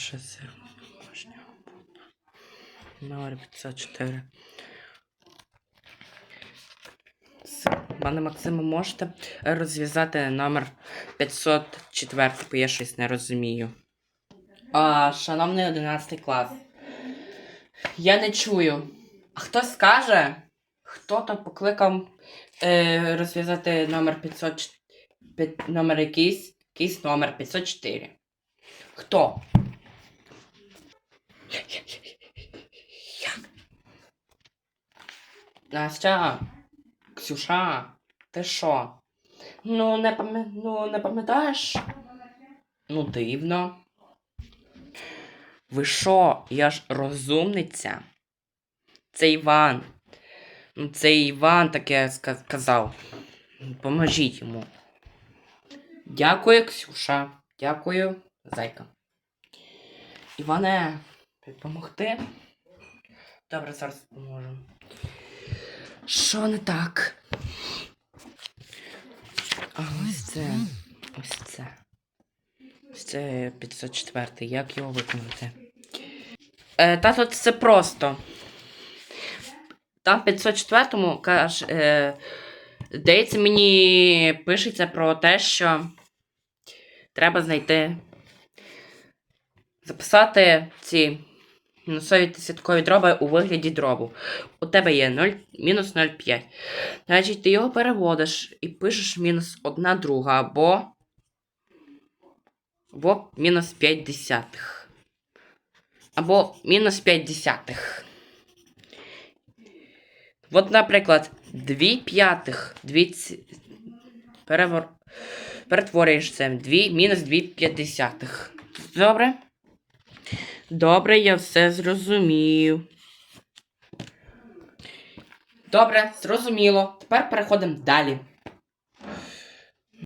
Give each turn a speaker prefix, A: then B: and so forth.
A: Це домашнього бунта. Номер 504. Пане Максиме, можете розв'язати номер 504, бо я щось не розумію. А, шановний 11 клас. Я не чую. А хто скаже? Хто там покликав е, розв'язати номер 500, п'ят- номер якийсь, якийсь номер 504? Хто? Настя, Ксюша, ти що? Ну, не пам'я... ну, не пам'ятаєш? Ну, дивно. Ви що? Я ж розумниця. Це Іван. Ну, це Іван таке ска- сказав. Поможіть йому. Дякую, Ксюша. Дякую, зайка. Іване, допомогти? Добре, зараз поможу. Що не так? А ось це. Ось це. Ось це 504. Як його виконати? Е, тато, це просто. Там в 504-му каже. Е, здається, мені пишеться про те, що треба знайти. Записати ці мінусові десяткові дроби у вигляді дробу. У тебе є 0, мінус 0,5. Значить, ти його переводиш і пишеш мінус 1 друга або. Або мінус 5 десятих. Або мінус 5 десятих. От, наприклад, 2 п'ятих. 2. Перевор... Перетворюєш це в 2 мінус 2 п'ятдесятих. Добре? Добре, я все зрозумів. Добре, зрозуміло. Тепер переходимо далі.